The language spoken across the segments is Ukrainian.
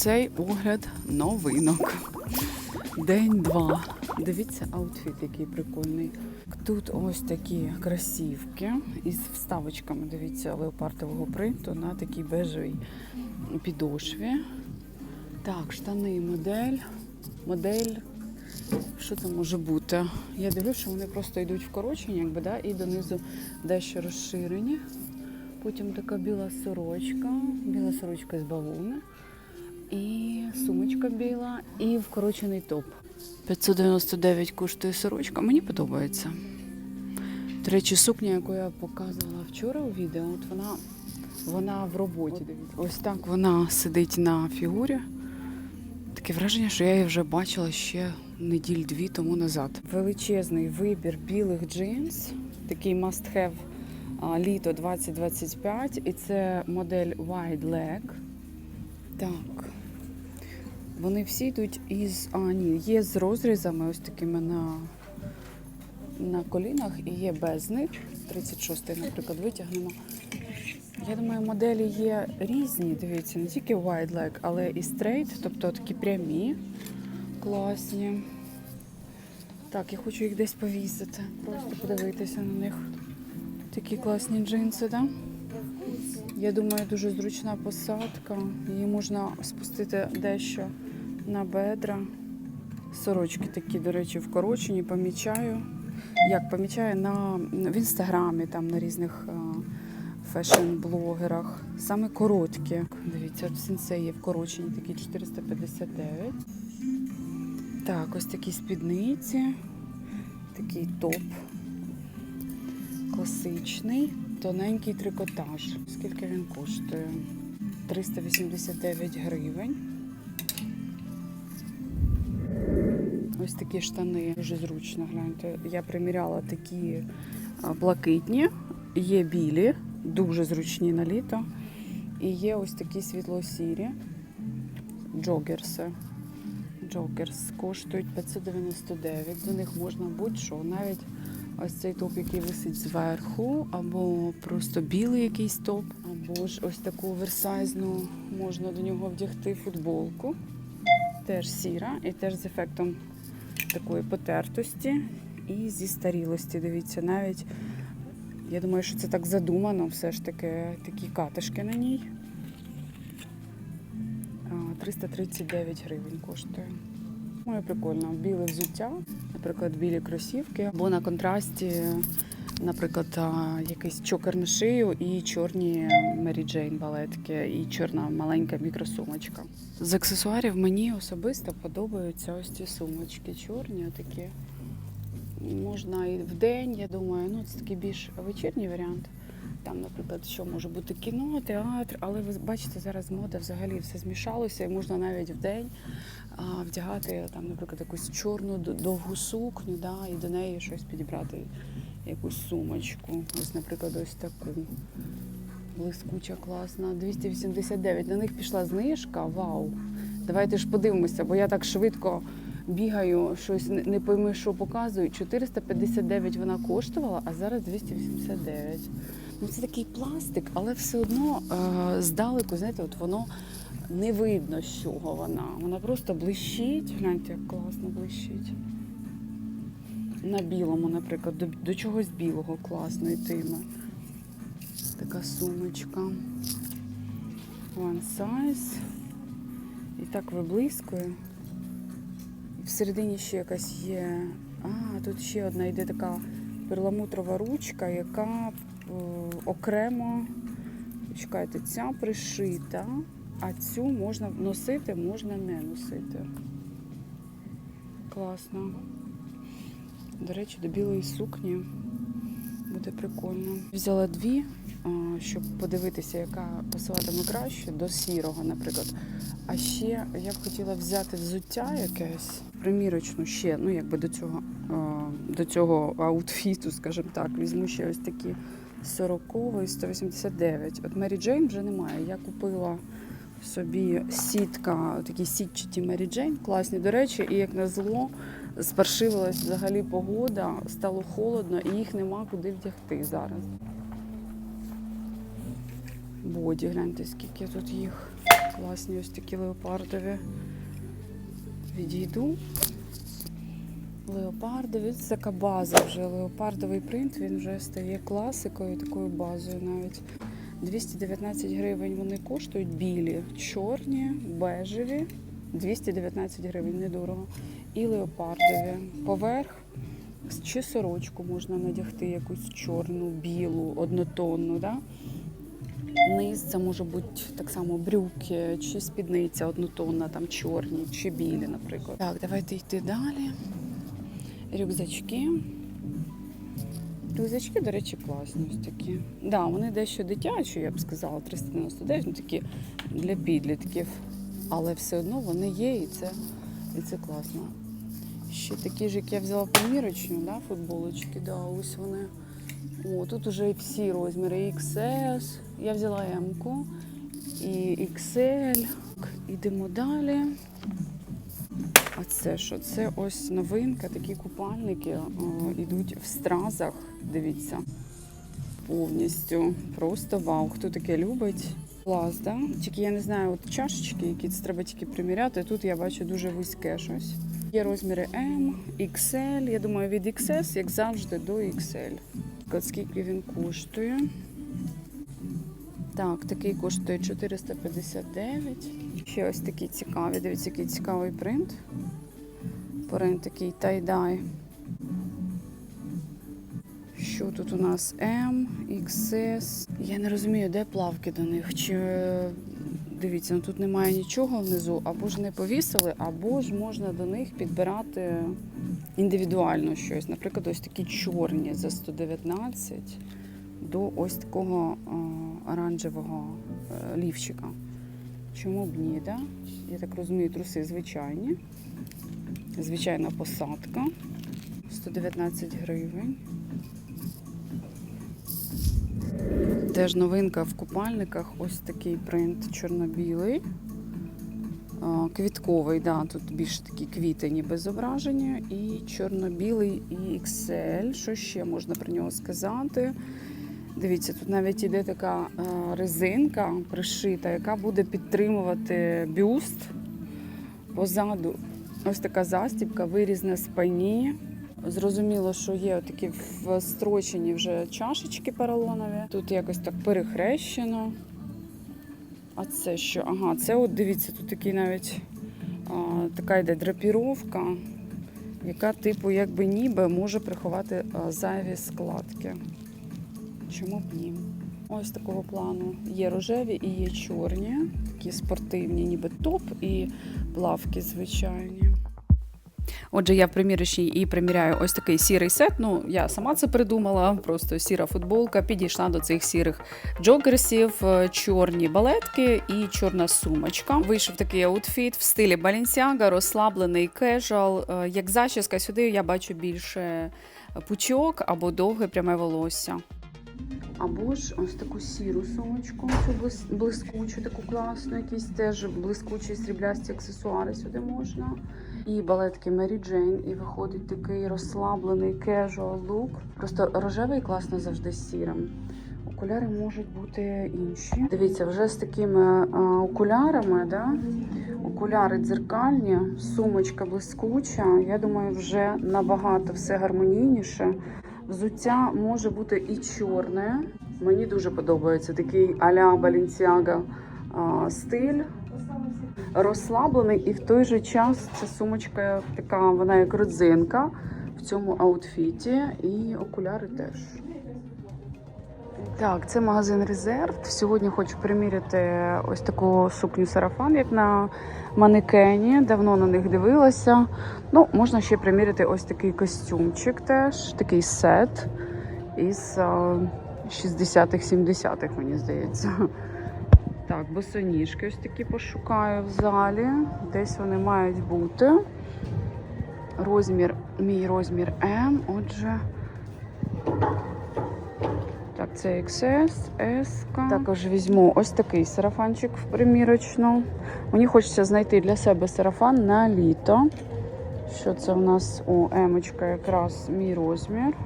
Сенсей, огляд новинок. День два. Дивіться аутфіт, який прикольний. Тут ось такі красівки із вставочками, дивіться, леопардового принту на такій бежевій підошві. Так, штани модель. Модель. Що це може бути? Я дивлюся, що вони просто йдуть вкорочені, якби, да, і донизу дещо розширені. Потім така біла сорочка, біла сорочка з бавовни, і сумочка біла, і вкорочений топ. 599 коштує сорочка. Мені подобається. До речі, сукня, яку я показувала вчора у відео, от вона, вона в роботі. Ось так вона сидить на фігурі. Таке враження, що я її вже бачила ще неділь-дві тому назад. Величезний вибір білих джинс, такий must-have літо 2025, і це модель Wide Leg. Так. Вони всі йдуть із. А, є з розрізами ось такими на, на колінах і є без них. 36-й, наприклад, витягнемо. Я думаю, моделі є різні, дивіться, не тільки wide leg, але і straight, тобто такі прямі, класні. Так, я хочу їх десь повісити, просто подивитися на них. Такі класні джинси, так? Да? Я думаю, дуже зручна посадка. Її можна спустити дещо на бедра. Сорочки такі, до речі, вкорочені, помічаю. Як помічаю на, в інстаграмі, там на різних а, фешн-блогерах. Саме короткі. Дивіться, от є вкорочені такі 459. Так, ось такі спідниці, такий топ. Класичний, тоненький трикотаж. Скільки він коштує? 389 гривень. Ось такі штани дуже зручно гляньте. Я приміряла такі блакитні, є білі, дуже зручні на літо. І є ось такі світло-сірі джогерси. Джокерс коштують 599. До них можна будь-що, навіть ось цей топ, який висить зверху, або просто білий якийсь топ, або ж ось таку оверсайзну можна до нього вдягти футболку. Теж сіра і теж з ефектом такої потертості і зі старілості. Дивіться, навіть я думаю, що це так задумано, все ж таки такі катишки на ній. 339 гривень коштує. Моє прикольно. Біле взуття, наприклад, білі кросівки, або на контрасті, наприклад, якийсь чокер на шию і чорні Мері Джейн балетки, і чорна маленька мікросумочка. З аксесуарів мені особисто подобаються ось ці сумочки чорні, такі. Можна і в день, я думаю, ну це такий більш вечірній варіант. Там, наприклад, що може бути кіно, театр, але ви бачите, зараз мода взагалі все змішалося, і можна навіть в день вдягати там, наприклад, якусь чорну довгу сукню, да, і до неї щось підібрати, якусь сумочку. Ось, наприклад, ось таку. Блискуча, класна. 289. На них пішла знижка. Вау. Давайте ж подивимося, бо я так швидко бігаю, щось не пойми, що показую. 459 вона коштувала, а зараз 289. Ну це такий пластик, але все одно е, здалеку, знаєте, от воно не видно, з чого вона. Вона просто блищить. Гляньте, як класно блищить. На білому, наприклад, до, до чогось білого класно йтиме. Така сумочка. One size. І так виблискує. Всередині ще якась є. А, тут ще одна йде така перламутрова ручка, яка е, окремо, чекайте, ця пришита, а цю можна носити, можна не носити. Класно. До речі, до білої сукні буде прикольно. Взяла дві, щоб подивитися, яка пасуватиме краще до сірого, наприклад. А ще я б хотіла взяти взуття якесь, примірочну ще, ну якби до цього, до цього аутфіту, скажімо так. Візьму ще ось такі 40 і 189. От Мері Джейн вже немає. Я купила собі сітка, такі сітчаті Мері Джейн, класні, до речі, і як назло, спаршивилась взагалі погода, стало холодно і їх нема куди вдягти зараз. Боді, гляньте, скільки тут їх. Класні ось такі леопардові. Відійду. Леопардові, це така база вже. Леопардовий принт, він вже стає класикою, такою базою навіть. 219 гривень вони коштують білі, чорні, бежеві. 219 гривень, недорого. І леопардові. Поверх чи сорочку можна надягти якусь чорну, білу, однотонну. Да? Низ це може бути так само брюки чи спідниця однотонна, там чорні чи білі, наприклад. Так, давайте йти далі. Рюкзачки. Рюкзачки, до речі, класні ось такі. Да, вони дещо дитячі, я б сказала, 399, ну такі для підлітків. Але все одно вони є і це, і це класно. Ще такі ж, як я взяла примірочну, да, футболочки, да, ось вони. О, тут уже всі розміри XS. Я взяла М-ку і XL. Ідемо далі. А це що? Це ось новинка, такі купальники о, ідуть в стразах. Дивіться. Повністю. Просто вау. Хто таке любить? Клас, да? Тільки я не знаю, от чашечки, які це треба тільки приміряти. Тут я бачу дуже вузьке щось. Є розміри M, XL. Я думаю, від XS, як завжди, до XL. Скільки він коштує? Так, такий коштує 459. Ще ось такі цікаві. Дивіться, який цікавий принт. Принт такий тай-дай. Що тут у нас M, XS. Я не розумію, де плавки до них. Чи дивіться, ну тут немає нічого внизу, або ж не повісили, або ж можна до них підбирати індивідуально щось. Наприклад, ось такі чорні за 119 до ось такого а, оранжевого е, лівчика. Чому б ні, да? Я так розумію, труси звичайні. Звичайна посадка. 119 гривень. Теж новинка в купальниках. Ось такий принт чорно-білий. Квітковий, да, тут більше такі квіти, ніби зображення. І чорно-білий і XL. Що ще можна про нього сказати? Дивіться, тут навіть іде така резинка пришита, яка буде підтримувати бюст. Позаду ось така застібка, виріз на спині. Зрозуміло, що є такі встрочені вже чашечки поролонові. Тут якось так перехрещено. А це що? Ага, це от дивіться, тут такий навіть а, така йде драпіровка, яка, типу, якби ніби може приховати зайві складки. Чому б ні? Ось такого плану. Є рожеві і є чорні, такі спортивні, ніби топ і плавки звичайні. Отже, я в примірочній і приміряю ось такий сірий сет. Ну, я сама це придумала, просто сіра футболка. Підійшла до цих сірих джогерсів, е, чорні балетки і чорна сумочка. Вийшов такий аутфіт в стилі Balenciaga, розслаблений кежуал. Е, Як зачіска сюди я бачу більше пучок або довге пряме волосся. Або ж ось таку сіру сумочку, цю блискучу, таку класну, якісь теж блискучі сріблясті аксесуари сюди можна. І балетки Мері Джейн, і виходить такий розслаблений casual лук. Просто рожевий класно завжди з сірим. Окуляри можуть бути інші. Дивіться, вже з такими а, окулярами, да? окуляри дзеркальні, сумочка блискуча. Я думаю, вже набагато все гармонійніше. Взуття може бути і чорне. Мені дуже подобається такий а-ля Balenciaga стиль. Розслаблений, і в той же час ця сумочка така, вона як родзинка в цьому аутфіті, і окуляри теж. Так, це магазин Резерв. Сьогодні хочу приміряти ось таку сукню сарафан, як на манекені. Давно на них дивилася. Ну, можна ще приміряти ось такий костюмчик теж, такий сет із 60-х, 70-х, мені здається. Так, босоніжки ось такі пошукаю в залі. Десь вони мають бути. Розмір, мій розмір М. Отже. Так, це XS, S. Також візьму ось такий сарафанчик в примірочну. Мені хочеться знайти для себе сарафан на літо. Що це у нас? О, емочка якраз мій розмір.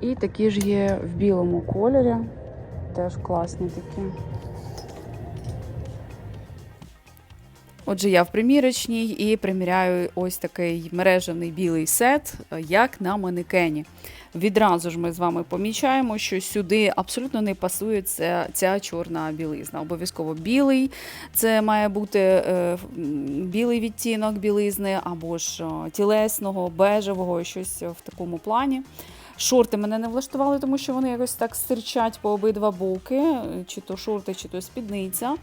І такі ж є в білому кольорі. Теж класні такі. Отже, я в примірочній і приміряю ось такий мережевний білий сет, е, як на манекені. Відразу ж ми з вами помічаємо, що сюди абсолютно не пасує ця, ця чорна білизна. Обов'язково білий, це має бути е, білий відтінок білизни або ж е, тілесного, бежевого, щось в такому плані. Шорти мене не влаштували, тому що вони якось так стирчать по обидва боки, чи то шорти, чи то спідниця.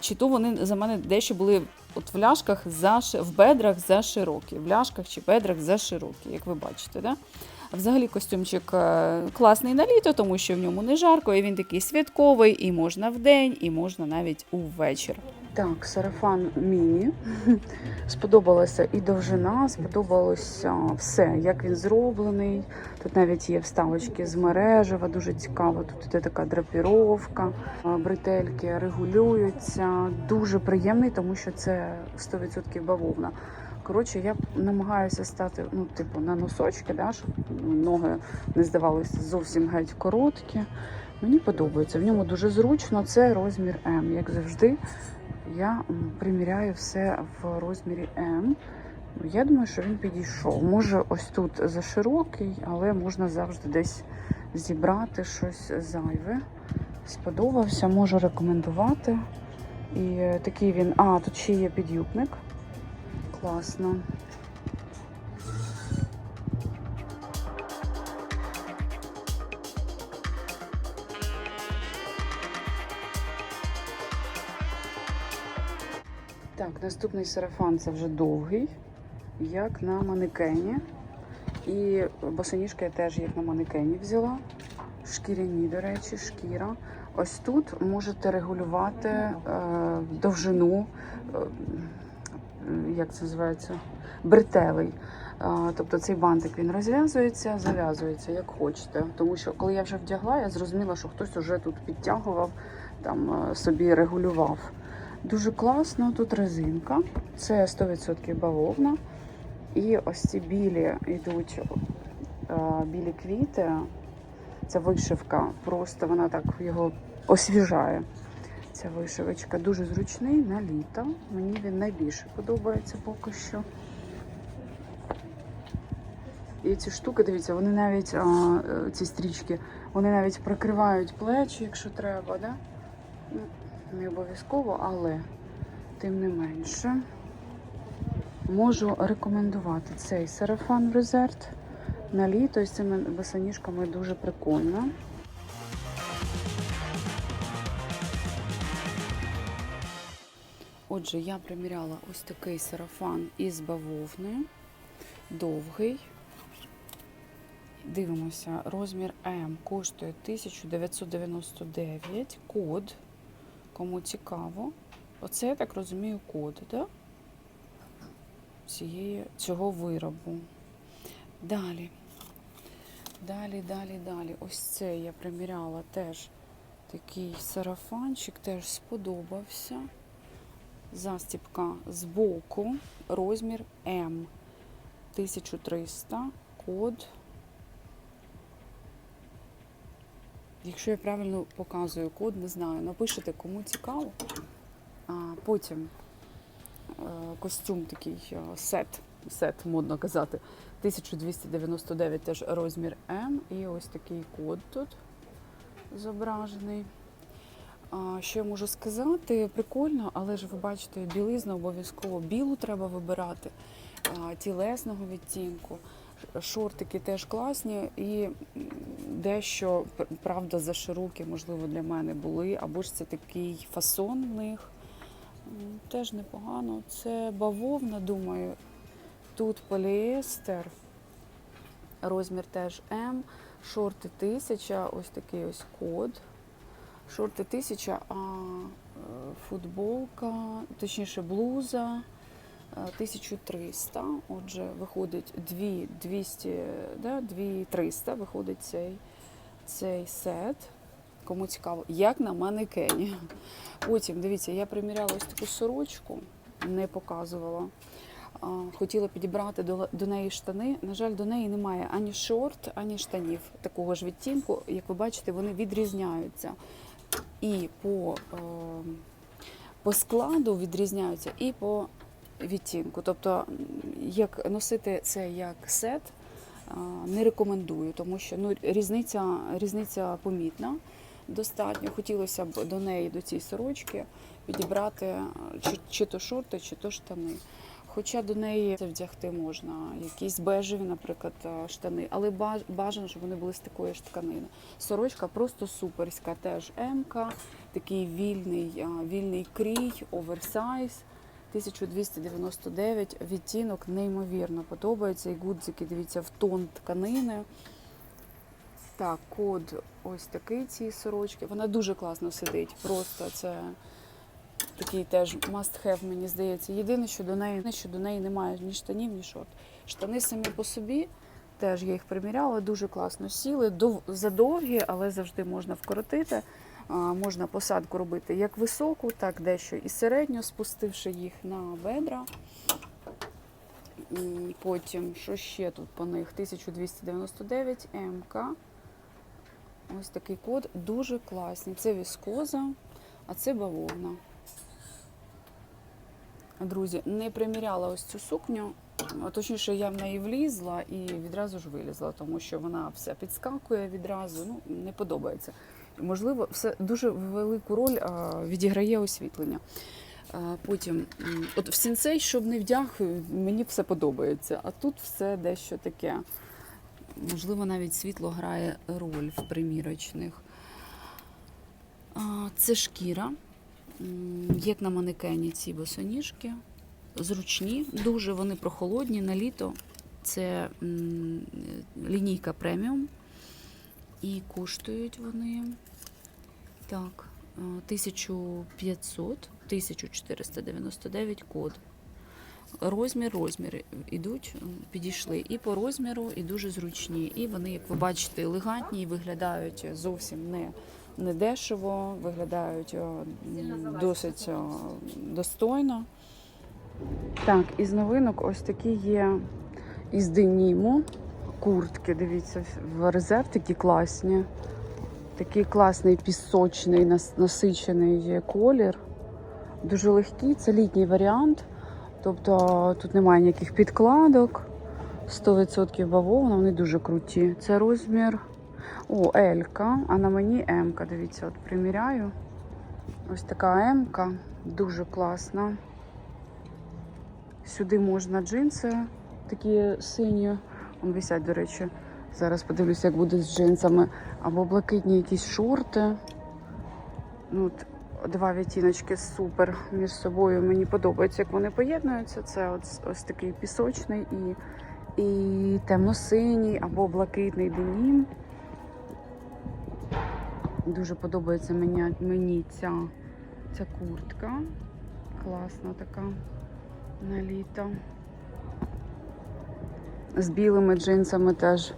Чи то вони за мене дещо були от в ляшках за в бедрах за широкі, в ляшках чи бедрах за широкі, як ви бачите. Да? Взагалі костюмчик е, класний на літо, тому що в ньому не жарко, і він такий святковий, і можна вдень, і можна навіть увечір. Так, сарафан міні. Сподобалася і довжина, сподобалося все, як він зроблений. Тут навіть є вставочки з мережева, дуже цікаво. Тут іде така драпіровка, а, бретельки регулюються. Дуже приємний, тому що це 100% бавовна. Коротше, я намагаюся стати ну, типу, на носочки, да, щоб ноги не здавалися зовсім геть короткі. Мені подобається. В ньому дуже зручно. Це розмір М. Як завжди, я приміряю все в розмірі М. Я думаю, що він підійшов. Може, ось тут заширокий, але можна завжди десь зібрати щось зайве. Сподобався, можу рекомендувати. І такий він. А, тут ще є підюбник. Класно. Так, наступний сарафан це вже довгий, як на манекені. І босоніжки я теж як на манекені взяла. Шкіряні, до речі, шкіра. Ось тут можете регулювати е, довжину, е, як це називається, бретелей. Тобто цей бантик він розв'язується, зав'язується, як хочете. Тому що коли я вже вдягла, я зрозуміла, що хтось вже тут підтягував, там е, собі регулював. Дуже класно, тут резинка, це 100% бавовна. І ось ці білі йдуть е, білі квіти. Ця вишивка, просто вона так його освіжає. Ця вишивочка дуже зручний на літо. Мені він найбільше подобається поки що. І ці штуки, дивіться, вони навіть а, е, ці стрічки, вони навіть прикривають плечі, якщо треба, да? Ну, Не обов'язково, але тим не менше. Можу рекомендувати цей сарафан Резерт на літо з цими босоніжками дуже прикольно. Отже, я приміряла ось такий сарафан із бавовни, довгий. Дивимося, розмір М коштує 1999, код, кому цікаво. Оце, я так розумію, код, да? Цієї, цього виробу. Далі. Далі, далі, далі. Ось це я приміряла теж такий сарафанчик, теж сподобався. Застіпка з боку, розмір М 1300, код. Якщо я правильно показую код, не знаю. Напишите, кому цікаво. А потім е, костюм такий е, сет, сет, модно казати. 1299 теж розмір М. І ось такий код тут зображений. Що я можу сказати? Прикольно, але ж ви бачите, білизна обов'язково білу треба вибирати, тілесного відтінку. Шортики теж класні і дещо, правда, заширокі, можливо, для мене були, або ж це такий фасон в них. Теж непогано. Це бавовна, думаю. Тут поліестер, розмір теж М, шорти 1000, ось такий ось код. Шорти 1000, а е, футболка, точніше блуза е, 1300. Отже, виходить 2 200, да, 2300 виходить цей, цей сет. Кому цікаво, як на манекені. Потім, дивіться, я приміряла ось таку сорочку, не показувала. Хотіла підібрати до, до неї штани. На жаль, до неї немає ані шорт, ані штанів такого ж відтінку. Як ви бачите, вони відрізняються. І по, е, по складу відрізняються і по відтінку. Тобто, як носити це як сет, не рекомендую, тому що ну, різниця, різниця помітна. Достатньо хотілося б до неї, до цієї сорочки, підібрати чи, чи то шорти, чи то штани. Хоча до неї це вдягти можна, якісь бежеві, наприклад, штани, але бажано, щоб вони були з такої ж тканини. Сорочка просто суперська, теж М-ка, такий вільний, вільний крій, оверсайз. 1299 відтінок неймовірно подобається. І гудзики, дивіться, в тон тканини. Так, код ось такий цієї сорочки. Вона дуже класно сидить. Просто це такий теж must have, мені здається. Єдине, що до неї, що до неї немає ні штанів, ні шорт. Штани самі по собі. Теж я їх приміряла, дуже класно сіли. Дов... Задовгі, але завжди можна вкоротити. Можна посадку робити як високу, так дещо і середню, спустивши їх на бедра. Потім, що ще тут по них? 1299 МК. Ось такий код. Дуже класний. Це віскоза, а це бавовна. Друзі, не приміряла ось цю сукню. Точніше, я в неї влізла і відразу ж вилізла, тому що вона вся підскакує відразу. Ну, не подобається. Можливо, все дуже велику роль відіграє освітлення. Потім, от в сінцей, щоб не вдяг, мені все подобається. А тут все дещо таке. Можливо, навіть світло грає роль в примірочних. Це шкіра. Як на манекені ці босоніжки. Зручні, дуже вони прохолодні на літо. Це лінійка преміум. І коштують вони так, е, 1500, 1499 код. Розмір, розміри йдуть, підійшли і по розміру, і дуже зручні. І вони, як ви бачите, елегантні і виглядають зовсім не, не дешево, виглядають досить достойно. Так, із новинок ось такі є із деніму. Куртки, дивіться, в резерв такі класні. Такий класний пісочний, нас- насичений колір. Дуже легкий, це літній варіант. Тобто тут немає ніяких підкладок. 100% бавовна, вони дуже круті. Це розмір о, Елька, а на мені М-ка. Дивіться, от приміряю. Ось така М-ка, дуже класна. Сюди можна джинси такі сині. Вон висять, до речі. Зараз подивлюся, як буде з джинсами. Або блакитні якісь шорти. Ну, от, два відтіночки супер між собою. Мені подобається, як вони поєднуються. Це от, ось такий пісочний і, і темно-синій або блакитний денім. Дуже подобається мені, мені ця, ця куртка. Класна така на літо. З білими джинсами теж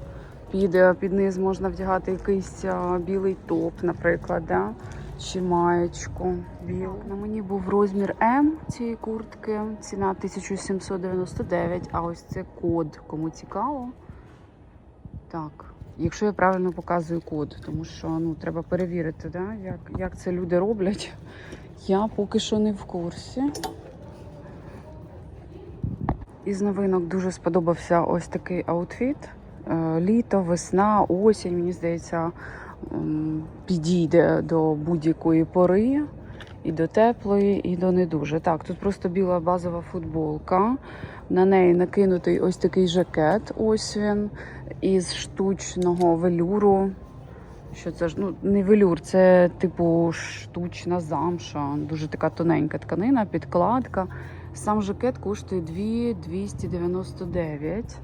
піде, під низ можна вдягати якийсь білий топ, наприклад, да? чи маєчку білу. На мені був розмір М цієї куртки, ціна 1799, а ось це код, кому цікаво. Так, якщо я правильно показую код, тому що ну, треба перевірити, да? як, як це люди роблять. Я поки що не в курсі. Із новинок дуже сподобався ось такий аутфіт. Е, Літо, весна, осінь, мені здається, підійде до будь-якої пори. І до теплої, і до не дуже. Так, тут просто біла базова футболка. На неї накинутий ось такий жакет. Ось він із штучного велюру. Що це ж? Ну, не велюр, це типу штучна замша. Дуже така тоненька тканина, підкладка. Сам жакет коштує 2 299.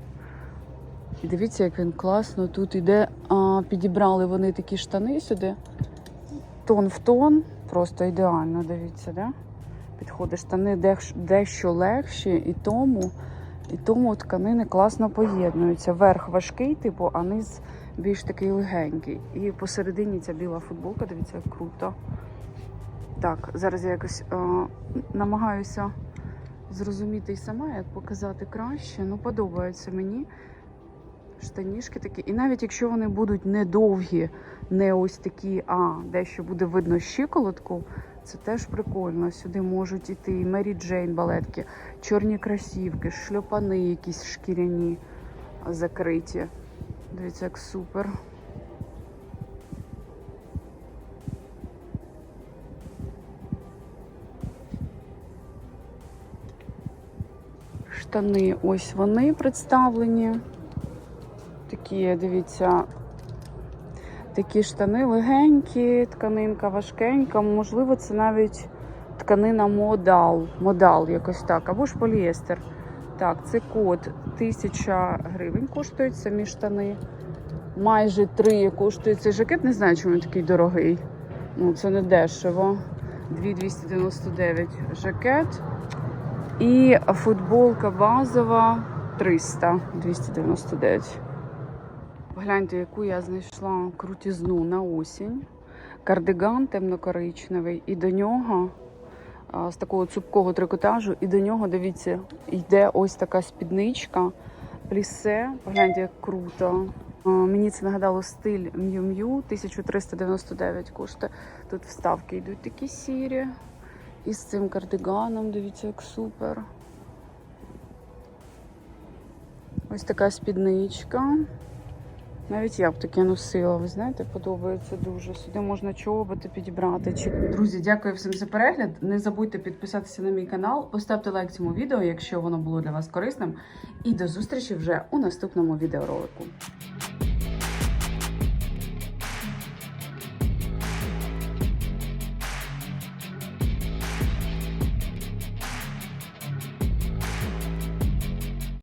І дивіться, як він класно тут іде. А, підібрали вони такі штани сюди. Тон в тон. Просто ідеально, дивіться, да? Підходить штани дещо, легші, і тому, і тому тканини класно поєднуються. Верх важкий, типу, а низ більш такий легенький. І посередині ця біла футболка, дивіться, як круто. Так, зараз я якось е, намагаюся зрозуміти і сама, як показати краще. Ну, подобається мені. Штанішки такі. І навіть якщо вони будуть недовгі, не ось такі, а дещо буде видно щиколотку, Це теж прикольно. Сюди можуть іти Мері Джейн балетки, чорні кросівки, шльопани якісь шкіряні закриті. Дивіться, як супер. Штани, ось вони представлені. Такі, дивіться, такі штани легенькі, тканинка важкенька. Можливо, це навіть тканина модал. Модал якось так, або ж поліестер. Так, це код 1000 гривень коштують самі штани. Майже 3 коштує цей жакет. Не знаю, чому він такий дорогий. Ну, це не дешево. 2299 жакет. І футболка базова 300 299. Гляньте, яку я знайшла крутізну на осінь. Кардиган темно-коричневий, і до нього з такого цупкого трикотажу, і до нього, дивіться, йде ось така спідничка, плісе. Погляньте, як круто. Мені це нагадало стиль Miu, 1399 коштує. Тут вставки йдуть такі сірі. І з цим кардиганом, дивіться, як супер. Ось така спідничка. Навіть я б таке носила, ви знаєте, подобається дуже. Сюди можна чоботи підібрати. Чи... Друзі, дякую всім за перегляд. Не забудьте підписатися на мій канал, поставте лайк цьому відео, якщо воно було для вас корисним. І до зустрічі вже у наступному відеоролику.